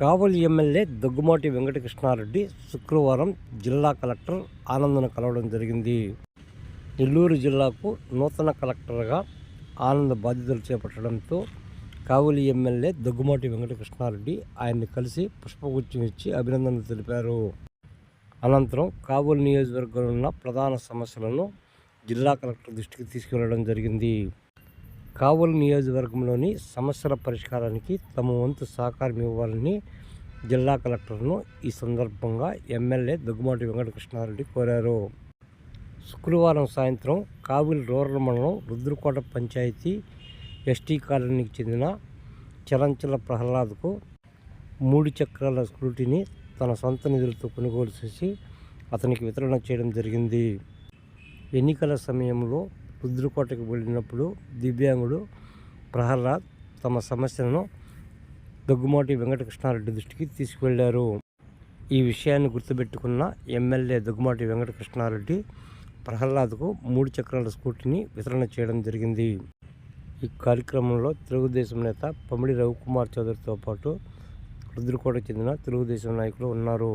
కావలి MLA Daggumati Venkatakrishna Reddy శుక్రవారం జిల్లా collector ఆనందను కలవడం జరిగింది. నెల్లూరు జిల్లాకు నూతన కలెక్టర్గా ఆనంద బాధ్యతలు చేపట్టడంతో కావలి ఎమ్మెల్యే దగ్గుమాటి వెంకటకృష్ణారెడ్డి ఆయన్ని కలిసి పుష్పగుచ్చం ఇచ్చి అభినందనలు తెలిపారు. అనంతరం కావలి నియోజకవర్గంలో ఉన్న ప్రధాన సమస్యలను జిల్లా కలెక్టర్ దృష్టికి తీసుకెళ్ళడం జరిగింది. కావలి నియోజకవర్గంలోని సమస్యల పరిష్కారానికి తమ వంతు సహకారం ఇవ్వాలని జిల్లా కలెక్టర్ను ఈ సందర్భంగా ఎమ్మెల్యే దగ్గుమాటి వెంకటకృష్ణారెడ్డి కోరారు. శుక్రవారం సాయంత్రం కావిలి రూరల్ మండలం రుద్రకోట పంచాయతీ ఎస్టీ కాలనీకి చెందిన చలంచల ప్రహ్లాద్కు మూడు చక్రాల స్కూటీని తన సొంత నిధులతో కొనుగోలు చేసి అతనికి వితరణ చేయడం జరిగింది. ఎన్నికల సమయంలో రుద్రకోటకు వెళ్ళినప్పుడు దివ్యాంగుడు ప్రహ్లాద్ తమ సమస్యలను దగ్గుమాటి వెంకటకృష్ణారెడ్డి దృష్టికి తీసుకువెళ్ళారు ఈ విషయాన్ని గుర్తుపెట్టుకున్న ఎమ్మెల్యే దగ్గుమాటి వెంకటకృష్ణారెడ్డి ప్రహ్లాద్కు మూడు చక్రాల స్కూటీని వితరణ చేయడం జరిగింది. ఈ కార్యక్రమంలో తెలుగుదేశం నేత పమిడి రవికుమార్ చౌదరితో పాటు రుద్రకోటకు చెందిన తెలుగుదేశం నాయకులు ఉన్నారు.